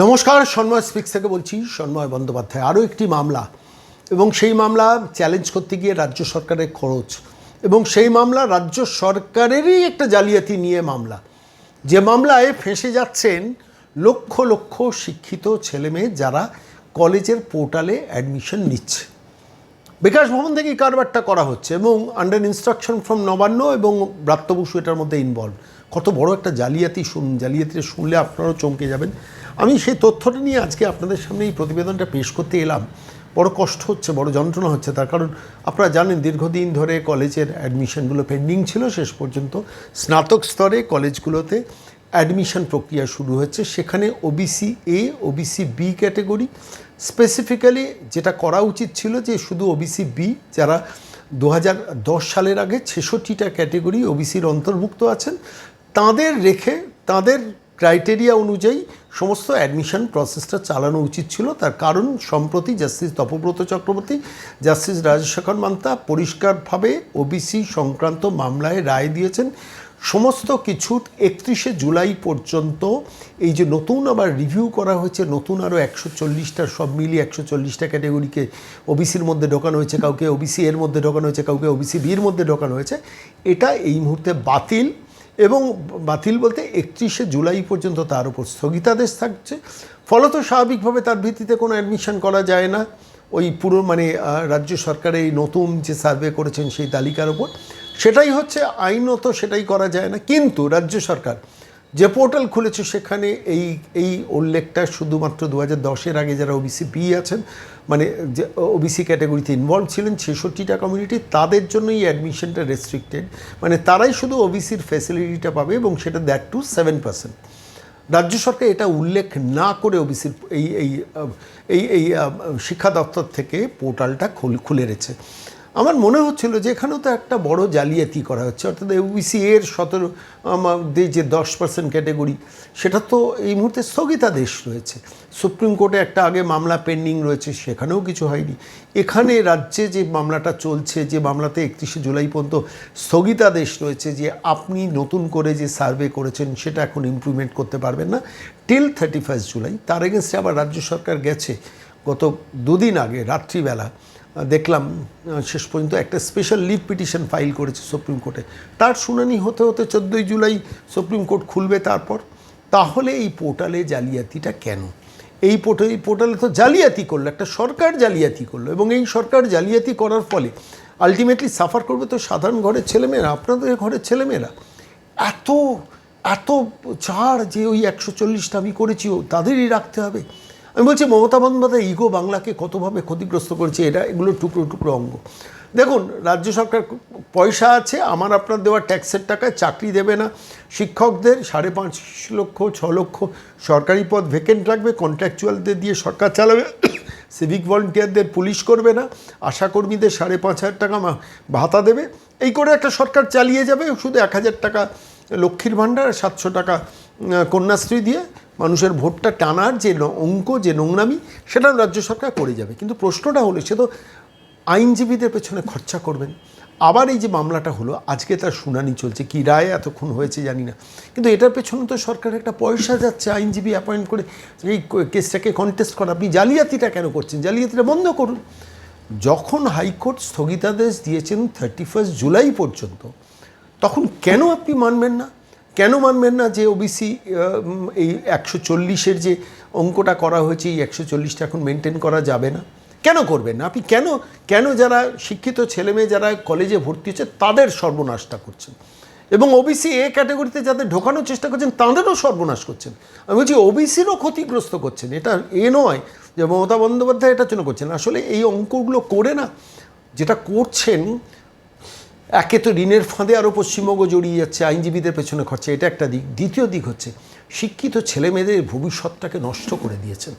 নমস্কার, সন্ময় স্পিক্স থেকে বলছি, সন্ময় বন্দ্যোপাধ্যায়। আরও একটি মামলা, এবং সেই মামলা চ্যালেঞ্জ করতে গিয়ে রাজ্য সরকারের খরচ, এবং সেই মামলা রাজ্য সরকারেরই একটা জালিয়াতি নিয়ে মামলা। যে মামলায় ফেঁসে যাচ্ছেন লক্ষ লক্ষ শিক্ষিত ছেলেমেয়ে যারা কলেজের পোর্টালে অ্যাডমিশন নিচ্ছে। বিকাশ ভবন থেকে কারবারটা করা হচ্ছে, এবং আন্ডার ইনস্ট্রাকশন ফ্রম নবান্ন এবং ব্রাত্য বসু এটার মধ্যে ইনভলভ কত বড় একটা জালিয়াতি শুন, জালিয়াতিটা শুনলে আপনারাও চমকে যাবেন। আমি সেই তথ্যটা নিয়ে আজকে আপনাদের সামনে এই প্রতিবেদনটা পেশ করতে এলাম। বড় কষ্ট হচ্ছে, বড় যন্ত্রণা হচ্ছে তার। কারণ আপনারা জানেন, দীর্ঘদিন ধরে কলেজের অ্যাডমিশনগুলো পেন্ডিং ছিল, শেষ পর্যন্ত স্নাতক স্তরে কলেজগুলোতে অ্যাডমিশন প্রক্রিয়া শুরু হচ্ছে। সেখানে OBC A OBC B category. Specifically যেটা করা উচিত ছিল যে শুধু ওবিসি বি যারা দু দশ সালের আগে ছেষট্টিটা ক্যাটেগরি ওবিসির অন্তর্ভুক্ত আছেন, তাদের রেখে, তাদের ক্রাইটেরিয়া অনুযায়ী সমস্ত অ্যাডমিশন প্রসেসটা চালানো উচিত ছিল। তার কারণ সম্প্রতি জাস্টিস তপব্রত চক্রবর্তী জাস্টিস রাজশেখর মান্তা পরিষ্কারভাবে ওবিসি সংক্রান্ত মামলায় রায় দিয়েছেন। সমস্ত কিছু একত্রিশে জুলাই পর্যন্ত এই যে নতুন আবার রিভিউ করা হয়েছে, নতুন আরও একশো চল্লিশটা সব মিলিয়ে একশো চল্লিশটা ক্যাটেগরিকে ওবিসির মধ্যে ঢোকানো হয়েছে, কাউকে ওবিসি এর মধ্যে ঢোকানো হয়েছে, কাউকে ওবিসি বির মধ্যে ঢোকানো হয়েছে। এটা এই মুহূর্তে বাতিল। এবং বাতিল বলতে একত্রিশে জুলাই পর্যন্ত তার উপর স্থগিতাদেশ থাকছে। ফলত স্বাভাবিকভাবে তার ভিত্তিতে কোনো অ্যাডমিশন করা যায় না। ওই পুরো মানে রাজ্য সরকারের এই নতুন যে সার্ভে করেছেন সেই তালিকার ওপর সেটাই হচ্ছে, আইনত সেটাই করা যায় না। কিন্তু রাজ্য সরকার যে পোর্টাল খুলেছে সেখানে এই এই উল্লেখটা শুধুমাত্র দু হাজার দশের আগে যারা ওবিসি বি আছেন মানে যে ওবিসি ক্যাটাগরিতে ইনভলভ ছিলেন ছেষট্টিটা কমিউনিটি তাদের জন্যই অ্যাডমিশনটা রেস্ট্রিক্টেড মানে তারাই শুধু ওবিসির ফ্যাসিলিটিটা পাবে এবং সেটা দ্যাট টু সেভেন পার্সেন্ট রাজ্য সরকার এটা উল্লেখ না করে ওবিসির এই এই এই এই শিক্ষা দপ্তর থেকে পোর্টালটা খুল রেছে আমার মনে হচ্ছিল যে এখানেও তো একটা বড় জালিয়াতি করা হচ্ছে। অর্থাৎ ওবিসি এর সতেরো, আমাদের যে দশ পার্সেন্ট ক্যাটেগরি সেটা তো এই মুহূর্তে স্থগিতাদেশ রয়েছে। সুপ্রিম কোর্টে একটা আগে মামলা পেন্ডিং রয়েছে, সেখানেও কিছু হয়নি। এখানে রাজ্যে যে মামলাটা চলছে, যে মামলাতে একত্রিশে জুলাই পর্যন্ত স্থগিতাদেশ রয়েছে যে আপনি নতুন করে যে সার্ভে করেছেন, সেটা এখন ইমপ্লিমেন্ট করতে পারবেন না। টিল থার্টি ফার্স্ট জুলাই, তার এগেনস্টে আবার রাজ্য সরকার গেছে। গত দুদিন আগে, রাত্রিবেলা দেখলাম শেষ পর্যন্ত একটা স্পেশাল লিভ পিটিশন ফাইল করেছে সুপ্রিম কোর্টে তার শুনানি হতে হতে চোদ্দোই জুলাই সুপ্রিম কোর্ট খুলবে তারপর। তাহলে এই পোর্টালে জালিয়াতিটা কেন? এই পোর্টাল এই পোর্টালে তো জালিয়াতি করল, একটা সরকার জালিয়াতি করল এবং এই সরকার জালিয়াতি করার ফলে আলটিমেটলি সাফার করবে তো সাধারণ ঘরের ছেলেমেয়েরা, আপনাদের ঘরের ছেলেমেয়েরা। এত এত ছাড় যে ওই একশো চল্লিশটা আমি করেছি তাদেরই রাখতে হবে। আমি বলছি, মমতা বন্দ্যোপাধ্যায় ইগো বাংলাকে কতভাবে ক্ষতিগ্রস্ত করেছে, এটা এগুলো টুকরো টুকরো অঙ্গ। দেখুন, রাজ্য সরকার পয়সা আছে, আমার আপনার দেওয়া ট্যাক্সের টাকায় চাকরি দেবে না। শিক্ষকদের সাড়ে পাঁচ লক্ষ, ছ লক্ষ সরকারি পদ ভেকেন্ট রাখবে কন্ট্রাকচুয়ালদের দিয়ে সরকার চালাবে সিভিক ভলেন্টিয়ারদের পুলিশ করবে না। আশাকর্মীদের সাড়ে পাঁচ হাজার টাকা ভাতা দেবে। এই করে একটা সরকার চালিয়ে যাবে, শুধু এক হাজার টাকা লক্ষ্মীর ভাণ্ডার সাতশো টাকা কন্যাশ্রী দিয়ে। মানুষের ভোটটা টানার যে অঙ্ক, যে নোংরামি, সেটা রাজ্য সরকার করে যাবে। কিন্তু প্রশ্নটা হলো, সে তো আইনজীবীদের পেছনে খরচা করবেন। আবার এই যে মামলাটা হলো, আজকে তার শুনানি চলছে, কি রায় এতক্ষণ হয়েছে জানি না। কিন্তু এটার পেছনে তো সরকারের একটা পয়সা যাচ্ছে, আইনজীবী অ্যাপয়েন্ট করে এই কেসটাকে কন্টেস্ট করা। আপনি জালিয়াতিটা কেন করছেন? জালিয়াতিটা বন্ধ করুন। যখন হাইকোর্ট স্থগিতাদেশ দিয়েছেন থার্টি ফার্স্ট জুলাই পর্যন্ত, তখন কেন আপনি মানবেন না? কেন মানবেন না যে ওবিসি এই একশো চল্লিশের যে অঙ্কটা করা হয়েছে, এই একশো চল্লিশটা এখন মেনটেন করা যাবে না? কেন করবেন না? আপনি কেন কেন যারা শিক্ষিত ছেলেমেয়ে যারা কলেজে ভর্তি হচ্ছে, তাদের সর্বনাশটা করছেন? এবং ওবিসি এ ক্যাটাগরিতে যাদের ঢোকানোর চেষ্টা করছেন, তাদেরও সর্বনাশ করছেন। আমি বলছি ওবিসিরও ক্ষতিগ্রস্ত করছেন। এটা এ নয় যে মমতা বন্দ্যোপাধ্যায় এটার জন্য করছেন। আসলে এই অঙ্কগুলো করে না, যেটা করছেন একে তো ঋণের ফাঁদে আরও পশ্চিমবঙ্গ জড়িয়ে যাচ্ছে, আইনজীবীদের পেছনে খরচা, এটা একটা দিক। দ্বিতীয় দিক হচ্ছে, শিক্ষিত ছেলেমেয়েদের ভবিষ্যৎটাকে নষ্ট করে দিয়েছেন।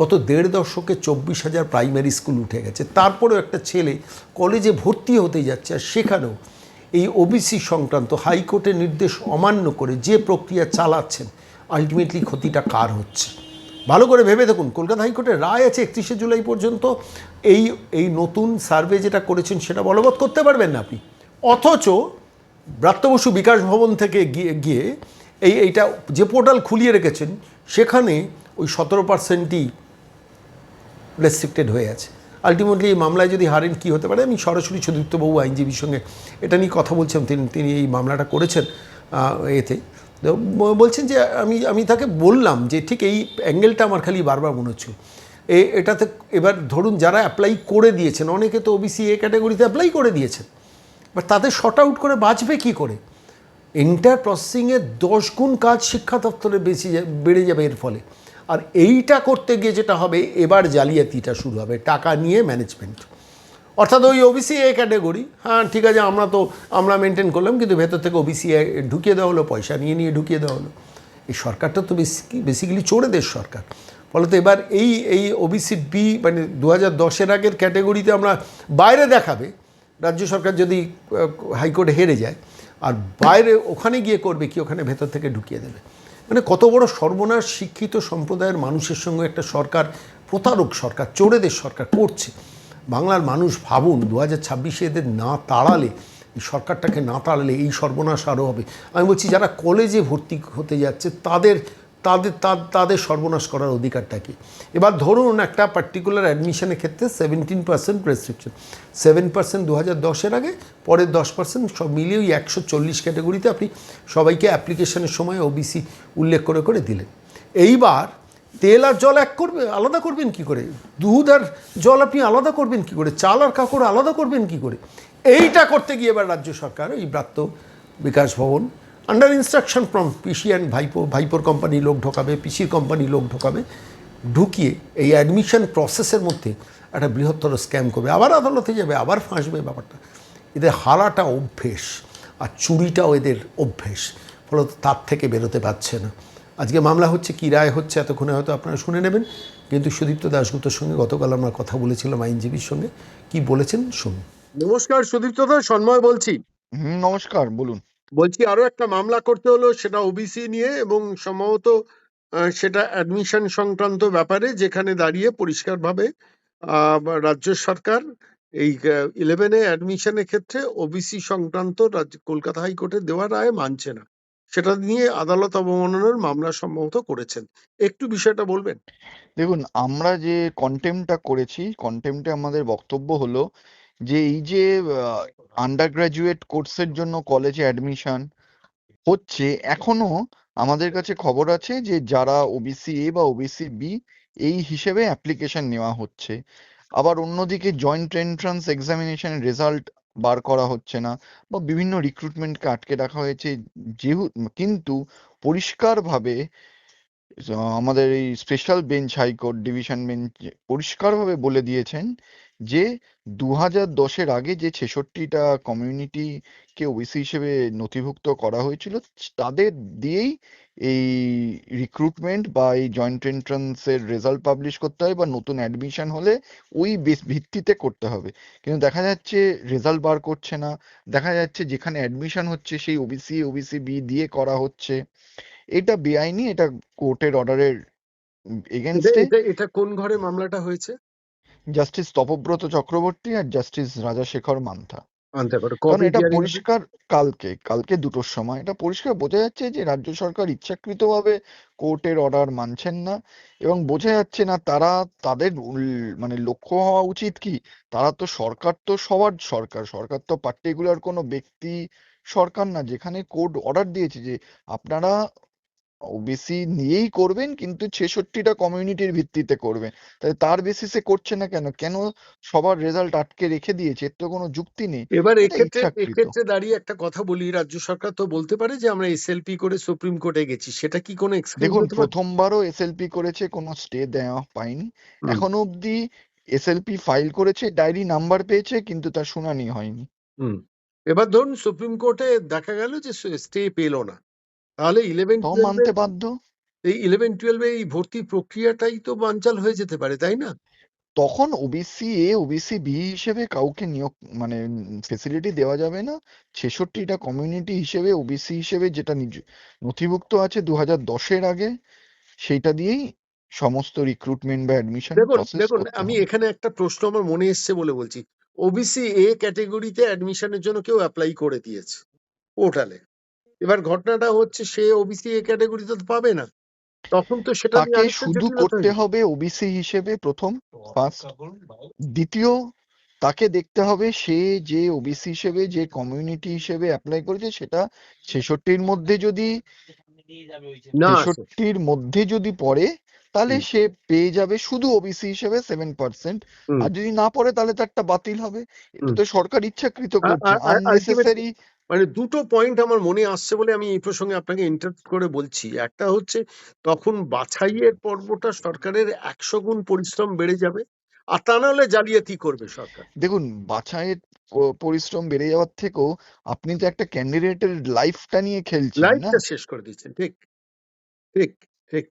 গত দেড় দশকে চব্বিশ হাজার প্রাইমারি স্কুল উঠে গেছে, তারপরেও একটা ছেলে কলেজে ভর্তি হতে যাচ্ছে আর সেখানেও এই ওবিসি সংক্রান্ত হাইকোর্টের নির্দেশ অমান্য করে যে প্রক্রিয়া চালাচ্ছেন, আলটিমেটলি ক্ষতিটা কার হচ্ছে? ভালো করে ভেবে দেখুন, কলকাতা হাইকোর্টের রায় আছে একত্রিশে জুলাই পর্যন্ত, এই এই নতুন সার্ভে যেটা করেছেন সেটা বলবৎ করতে পারবেন না আপনি? অথচ ব্রাত্য বসু বিকাশ ভবন থেকে গিয়ে গিয়ে এই, এইটা যে পোর্টাল খুলিয়ে রেখেছেন, সেখানে ওই সতেরো পার্সেন্টই রেস্ট্রিক্টেড হয়ে আছে। আলটিমেটলি এই মামলায় যদি হারেন, কি হতে পারে? আমি সরাসরি সুদীপ্তবাবু আইনজীবীর সঙ্গে এটা নিয়ে কথা বলছিলাম, তিনি তিনি এই মামলাটা করেছেন এতে। বলছেন যে আমি আমি তাকে বললাম যে ঠিক এই অ্যাঙ্গেলটা আমার খালি বারবার মনে হচ্ছিল এ, এটাতে এবার ধরুন যারা অ্যাপ্লাই করে দিয়েছেন, অনেকে তো ওবিসি এ ক্যাটাগরিতে অ্যাপ্লাই করে দিয়েছেন। এবার তাদের শর্ট আউট করে বাঁচবে কি করে? এন্টার প্রসেসিংয়ে দশ গুণ কাজ শিক্ষা দপ্তরে বেশি বেড়ে যাবে এর ফলে। আর এইটা করতে গিয়ে যেটা হবে, এবার জালিয়াতিটা শুরু হবে, টাকা নিয়ে ম্যানেজমেন্ট অর্থাৎ ওই ওবিসি এ ক্যাটাগরি হ্যাঁ ঠিক আছে, আমরা তো, আমরা মেনটেন করলাম, কিন্তু ভেতর থেকে ওবিসি ঢুকিয়ে দেওয়া হলো, পয়সা নিয়ে নিয়ে ঢুকিয়ে দেওয়া হলো। এই সরকারটা তো বেসিক্যালি চোরেদের সরকার। ফলত এবার এই এই ওবিসি বি মানে দু হাজার দশের আগের ক্যাটাগরিতে আমরা বাইরে দেখাবে রাজ্য সরকার যদি হাইকোর্টে হেরে যায়, আর বাইরে ওখানে গিয়ে করবে কি, ওখানে ভেতর থেকে ঢুকিয়ে দেবে? মানে কত বড় সর্বনাশ শিক্ষিত সম্প্রদায়ের মানুষের সঙ্গে একটা সরকার, প্রতারক সরকার, চোরেদের সরকার করছে। বাংলার মানুষ ভাবুন, দু হাজার ছাব্বিশে এদের না তাড়ালে, এই সরকারটাকে না তাড়ালে এই সর্বনাশ আরও হবে। আমি বলছি, যারা কলেজে ভর্তি হতে যাচ্ছে, তাদের তাদের তাদের সর্বনাশ করার অধিকারটা কি? এবার ধরুন একটা পার্টিকুলার অ্যাডমিশনের ক্ষেত্রে seventeen percent restriction seven percent দু হাজার দশের আগে, পরের দশ পার্সেন্ট সব মিলিয়ে ওই একশো চল্লিশ ক্যাটাগরিতে আপনি সবাইকে অ্যাপ্লিকেশনের সময় ওবিসি উল্লেখ করে করে দিলেন। এইবার তেল আর জল এক করবে, আলাদা করবেন কি করে? দুধ আর জল আপনি আলাদা করবেন কি করে? চাল আর কাপড় আলাদা করবেন কি করে? এইটা করতে গিয়ে এবার রাজ্য সরকার, এই Bratya Bikash Bhavan under instruction from PC and ভাইপো ভাইপোর কোম্পানি লোক ঢোকাবে পিসির কোম্পানি লোক ঢোকাবে ঢুকিয়ে এই অ্যাডমিশন প্রসেসের মধ্যে একটা বৃহত্তর স্ক্যাম করবে। আবার আদালতে যাবে আবার ফাঁসবে ব্যাপারটা। এদের হারাটা অভ্যেস আর চুরিটাও এদের অভ্যেস ফলত তার থেকে বেরোতে পারছে না। আজকে মামলা হচ্ছে কী রায় হচ্ছে এতক্ষণে হয়তো আপনারা শুনে নেবেন। কিন্তু সুদীপ্ত দাশগুপ্তর সঙ্গে গতকাল আমরা কথা বলেছিলাম আইনজীবীর সঙ্গে। কি বলেছেন শুনুন। নমস্কার সুদীপ্ত দা সন্ময় বলছি। নমস্কার বলুন। বলছি আরও একটা মামলা করতে হলো, সেটা ওবিসি নিয়ে এবং সম্ভবত সেটা অ্যাডমিশন সংক্রান্ত ব্যাপারে যেখানে দাঁড়িয়ে পরিষ্কারভাবে রাজ্য সরকার এই ইলেভেনে অ্যাডমিশনের ক্ষেত্রে ওবিসি সংক্রান্ত কলকাতা হাইকোর্টে দেওয়া রায় মানছে না। সেটা নিয়ে আদালত অবমাননার মামলা সম্ভবত করেছেন। একটু বিষয়টা বলবেন? দেখুন, আমরা যে কন্টেম্পটা করেছি কন্টেম্পটে আমাদের বক্তব্য হলো যে এই যে আন্ডার গ্রাজুয়েট কোর্সের জন্য কলেজে অ্যাডমিশন হচ্ছে, এখনও আমাদের কাছে খবর আছে যে, যারা ওবিসি এ বা ওবিসি বি এই হিসেবে অ্যাপ্লিকেশন নেওয়া হচ্ছে। আবার অন্যদিকে জয়েন্ট এন্ট্রান্স এক্সামিনেশনের রেজাল্ট বার করা হচ্ছে না বা বিভিন্ন রিক্রুটমেন্টকে আটকে রাখা হয়েছে। যেহেতু কিন্তু পরিষ্কারভাবে আমাদের এই special bench high court division bench পরিষ্কারভাবে বলে দিয়েছেন যে দু হাজার দশের আগে যে ছেষট্টিটা কমিউনিটিকে ওবিসি হিসেবে নথিভুক্ত করা হয়েছিল, তাদের দিয়েই এই রিক্রুটমেন্ট বা এই জয়েন্ট এন্ট্রান্সের রেজাল্ট পাবলিশ করতে হয় বা নতুন অ্যাডমিশন হলে ওই বেস ভিত্তিতে করতে হবে। কিন্তু দেখা যাচ্ছে রেজাল্ট বার করছে না, দেখা যাচ্ছে যেখানে অ্যাডমিশন হচ্ছে সেই ওবিসি ওবিসি বি দিয়ে করা হচ্ছে। এটা বেআইনি এটা কোর্টের অর্ডারের এগেনস্টে এটা এটা কোন ঘরে মামলাটা হয়েছে? জাস্টিস তপব্রত চক্রবর্তী আর জাস্টিস রাজাশেখর মান্থা। কারণ এটা পরিষ্কার কালকে কালকে দুটোর সময়। এটা পরিষ্কার বোঝা যাচ্ছে যে রাজ্য সরকার ইচ্ছাকৃতভাবে কোর্টের অর্ডার মানছেন না এবং বোঝা যাচ্ছে না তারা তাদের মানে লক্ষ্য হওয়া উচিত কি? তারা তো সরকার তো সবার সরকার। সরকার তো পার্টিকুলার কোনো ব্যক্তি সরকার না যেখানে কোর্ট অর্ডার দিয়েছে যে আপনারা ওবিসি নিয়েই করবেন কিন্তু ছেষট্টিটা কমিউনিটির ভিত্তিতে করবেন। তাহলে তার বেসিসে করছে না কেন? কেন সবার রেজাল্ট আটকে রেখে দিয়েছে? এর তো কোনো যুক্তি নেই। এবার এক্ষেত্রে এক্ষেত্রে দাঁড়িয়ে একটা কথা বলি রাজ্য সরকার তো বলতে পারে যে আমরা এসএলপি করে সুপ্রিম কোর্টে গেছি। সেটা কি কোনো দেখুন প্রথমবারও এসএলপি করেছে কোনো স্টে দেওয়া পায়নি। হুম। এখনও অবধি এসএলপি ফাইল করেছে ডায়েরি নাম্বার পেয়েছে কিন্তু তার শুনানি হয়নি। হুম। এবার ধরুন সুপ্রিম কোর্টে দেখা গেল যে স্টে পেল না। তাহলে ইলেভেন তাও মানতে বাধ্য? এই ইলেভেন টুয়েলভে এই ভর্তি প্রক্রিয়াটাই তো বানচাল হয়ে যেতে পারে তাই না? তখন ওবিসি এ ওবিসি বি হিসেবে কাউকে নিয়োগ মানে ফেসিলিটি দেওয়া যাবে না। ছেষট্টিটা কমিউনিটি হিসেবে ওবিসি হিসেবে যেটা নথিভুক্ত আছে দু হাজার দশের আগে সেইটা দিয়েই সমস্ত রিক্রুটমেন্ট বা অ্যাডমিশন দেখুন প্রসেস দেখুন আমি এখানে একটা প্রশ্ন আমার মনে এসছে বলে বলছি। ওবিসি এ ক্যাটেগরিতে অ্যাডমিশনের জন্য কেউ অ্যাপ্লাই করে দিয়েছে পোর্টালে এবার ঘটনাটা হচ্ছে সে ওবিসি এ ক্যাটেগরিতে তো পাবে না। তখন তো সেটা তাকে শুধু করতে হবে ওবিসি হিসেবে প্রথম ফার্স্ট দ্বিতীয় তাকে দেখতে হবে সে যে ওবিসি হিসেবে যে কমিউনিটি হিসেবে অ্যাপ্লাই করেছে সেটা ছেষট্টির মধ্যে যদি তেষট্টির মধ্যে যদি পড়ে তাহলে সে পেয়ে যাবে শুধু ওবিসি হিসেবে সেভেন পার্সেন্ট আর যদি না পড়ে তাহলে তারটা বাতিল হবে। এটা তো সরকার ইচ্ছাকৃত করছে আননেসেসারি মানে দুটো পয়েন্ট আমার মনে আসছে বলে আমি এই প্রসঙ্গে আপনাকে ইন্টারপ্ট করে বলছি। একটা হচ্ছে তখন বাছাইয়ের পর্বটা সরকারের একশো গুণ পরিশ্রম বেড়ে যাবে আর তা নাহলে জালিয়াতি করবে সরকার। দেখুন বাছাইয়ের পরিশ্রম বেড়ে যাওয়ার থেকেও আপনি তো একটা ক্যান্ডিডেটের লাইফটা নিয়ে খেলছেন লাইফটা শেষ করে দিচ্ছেন ঠিক ঠিক ঠিক।